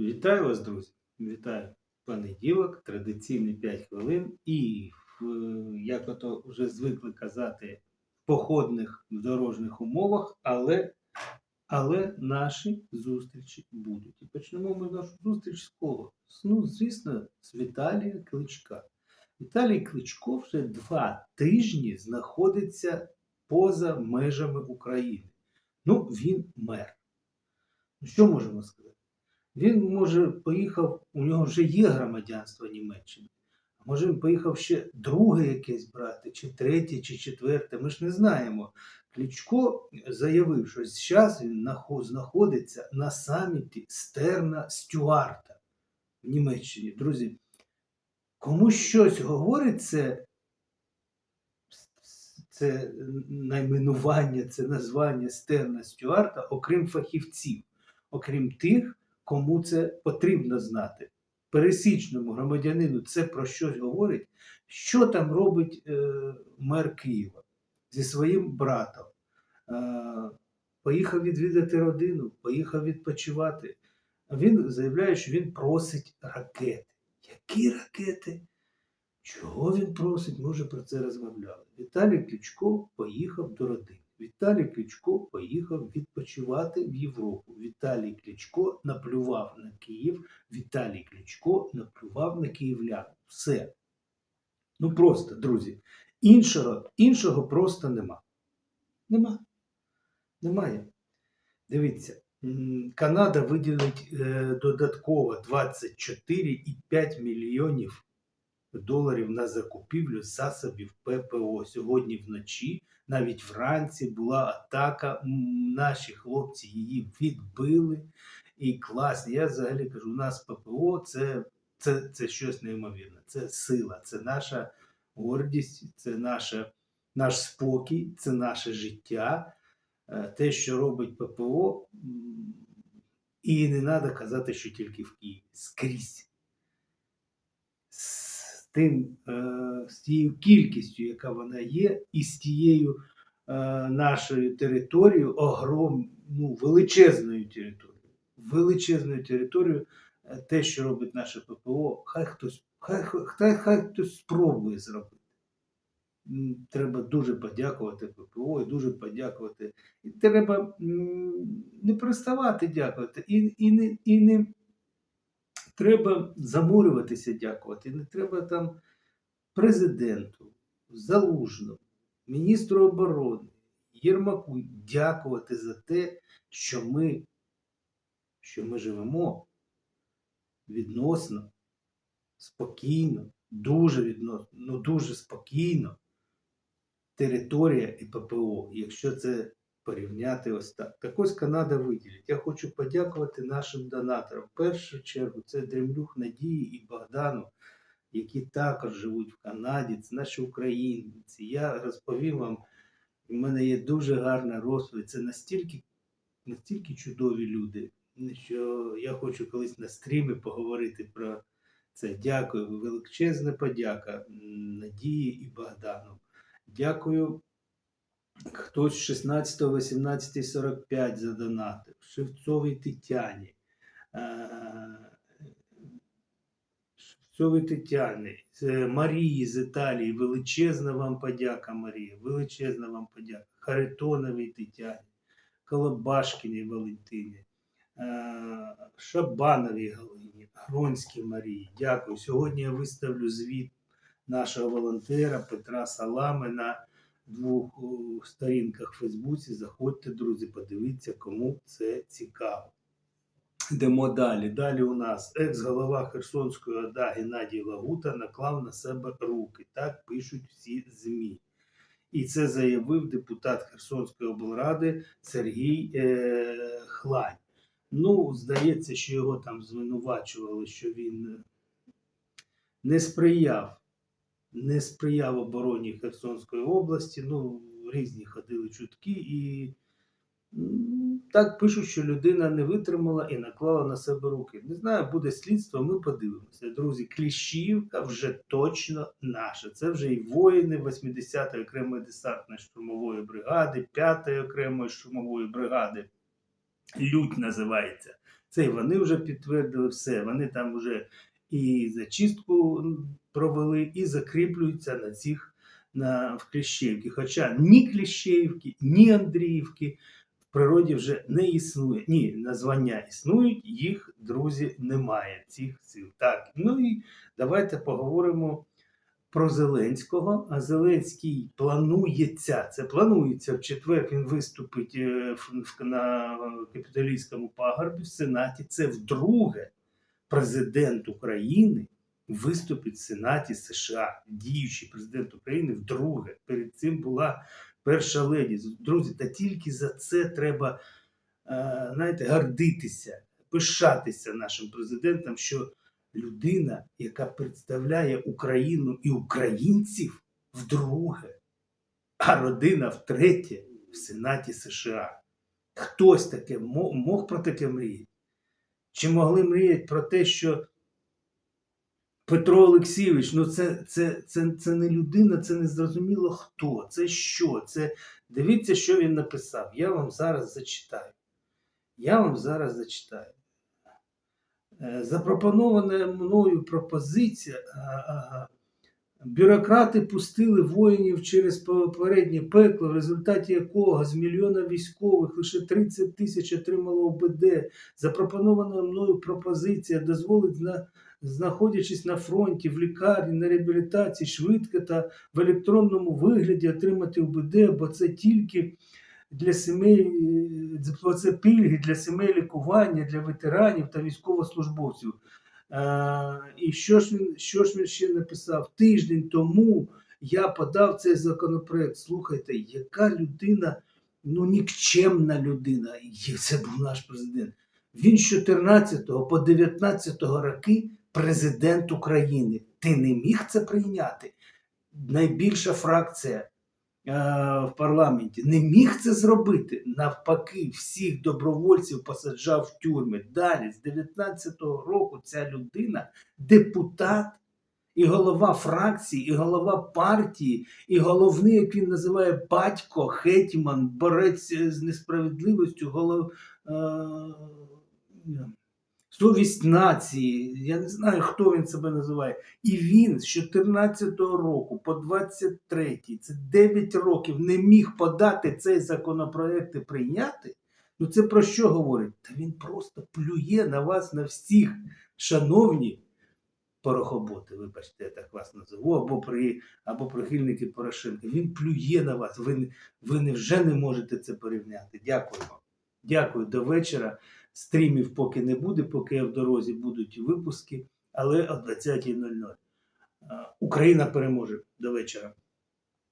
Вітаю вас, друзі! Вітаю понеділок, традиційні 5 хвилин. І як ото вже звикли казати, в походних дорожніх умовах, але, але наші зустрічі будуть. І почнемо ми нашу зустріч з кого? Ну, звісно, з Віталія Кличка. Віталій Кличко вже два тижні знаходиться поза межами України. Ну, він мер. Ну, Що можемо сказати? Він може поїхав, у нього вже є громадянство Німеччини. А може він поїхав ще друге якесь брати, чи третє, чи четверте. Ми ж не знаємо. Кличко заявив, що зараз він знаходиться на саміті Стерна Стюарта в Німеччині. Друзі, кому щось говорить це, це найменування, це названня Стерна Стюарта, окрім фахівців, окрім тих, кому це потрібно знати. Пересічному громадянину це про щось говорить, що там робить е, мер Києва зі своїм братом. Е, поїхав відвідати родину, поїхав відпочивати. Він заявляє, що він просить ракети. Які ракети? Чого він просить? Ми вже про це розмовляли. Віталій Кличко поїхав до родини. Віталій Кличко поїхав відпочивати в Європу. Віталій Кличко наплював на Київ. Віталій Кличко наплював на київлян. Все. Ну просто, друзі. Іншого, іншого просто нема. Нема. Немає. Дивіться, Канада виділить е, додатково 24,5 мільйонів доларів на закупівлю засобів ППО. Сьогодні вночі, навіть вранці, була атака. Наші хлопці її відбили. І класно. Я взагалі кажу, у нас ППО це, це, це щось неймовірне. Це сила, це наша гордість, це наша, наш спокій, це наше життя. Е, Те, що робить ППО, і не треба казати, що тільки в Києві. Скрізь тим, е, з тією кількістю, яка вона є, і з тією е, нашою територією, огром, ну, величезною територією. Величезною територією, е, те, що робить наше ППО, хай хтось, хай, хай, хай хтось спробує зробити. Треба дуже подякувати ППО і дуже подякувати. І треба не переставати дякувати, і, і, не, і не треба замурюватися дякувати. Не треба там президенту, залужному, міністру оборони, Єрмаку дякувати за те, що ми, що ми живемо відносно, спокійно, дуже відносно, ну дуже спокійно. Територія і ППО, якщо це порівняти ось так. Так ось Канада виділить. Я хочу подякувати нашим донаторам. В першу чергу це Дремлюх Надії і Богдану, які також живуть в Канаді. Це наші українці. Я розповім вам, у мене є дуже гарна розповідь. Це настільки, настільки чудові люди, що я хочу колись на стрімі поговорити про це. Дякую. Величезна подяка Надії і Богдану. Дякую. Хтось 16, 18, 45 задонатив. Шевцовій Тетяні. Е, Шевцовій Тетяні. Марії з Італії. Величезна вам подяка, Марія. Величезна вам подяка. Харитоновій Тетяні. Колобашкіній Валентині. е, Шабановій Галині. Гронській Марії. Дякую. Сьогодні я виставлю звіт нашого волонтера Петра Салами на двох сторінках в Фейсбуці. Заходьте, друзі, подивіться, кому це цікаво. Йдемо далі. Далі у нас екс-голова Херсонської ОДА Геннадій Лагута наклав на себе руки. Так пишуть всі ЗМІ. І це заявив депутат Херсонської облради Сергій е, Хлань. Ну, здається, що його там звинувачували, що він не сприяв не сприяв обороні Херсонської області. Ну, різні ходили чутки, і так пишуть, що людина не витримала і наклала на себе руки. Не знаю, буде слідство, ми подивимося. Друзі, Кліщівка вже точно наша. Це вже і воїни 80-ї окремої десантної штурмової бригади, 5-ї окремої штурмової бригади. Лють називається. Це вони вже підтвердили все. Вони там вже і зачистку провели, і закріплюються на цих на в Кліщеївці. Хоча ні Кліщеївки, ні Андріївки в природі вже не існує. Ні, названня існують, їх, друзі, немає. Цих сил. Так, ну і давайте поговоримо про Зеленського. А Зеленський планується. Це планується в четвер. Він виступить е, на капіталійському пагорбі в Сенаті. Це вдруге президент України виступить в Сенаті США. Діючий президент України вдруге. Перед цим була перша леді. Друзі, та тільки за це треба е, знаєте, гордитися, пишатися нашим президентом, що людина, яка представляє Україну і українців вдруге, а родина втретє в Сенаті США. Хтось таке мог про таке мріяти? Чи могли мріяти про те, що Петро Олексійович, ну це, це, це, це не людина, це не зрозуміло хто, це що? Це дивіться, що він написав. Я вам зараз зачитаю. Я вам зараз зачитаю. Е, Запропонована мною пропозиція. Бюрократи пустили воїнів через попереднє пекло, в результаті якого з мільйона військових лише 30 тисяч отримало ОБД. Запропонована мною пропозиція дозволить, зна- знаходячись на фронті, в лікарні, на реабілітації, швидко та в електронному вигляді отримати ОБД, бо це тільки для сімей, е, бо це пільги для сімей лікування, для ветеранів та військовослужбовців. Е, і що ж він що ж він ще написав? Тиждень тому я подав цей законопроект. Слухайте, яка людина, ну нікчемна людина. Це був наш президент. Він з 14 по 19 роки президент України. Ти не міг це прийняти? Найбільша фракція е, в парламенті не міг це зробити. Навпаки, всіх добровольців посаджав в тюрми. Далі, з 19-го року, ця людина депутат і голова фракції, і голова партії, і головний, як він називає, батько, гетьман, борець з несправедливістю, голов. Совість нації. Я не знаю, хто він себе називає. І він з 14-го року по 23-й, це 9 років, не міг подати цей законопроект і прийняти. Ну це про що говорить? Та він просто плює на вас, на всіх, шановні порохоботи, вибачте, я так вас назову, або при або прихильники Порошенка. Він плює на вас. Ви, ви вже не можете це порівняти. Дякую вам. Дякую до вечора. Стрімів поки не буде, поки я в дорозі будуть випуски, але о 20.00. Е, Україна переможе до вечора.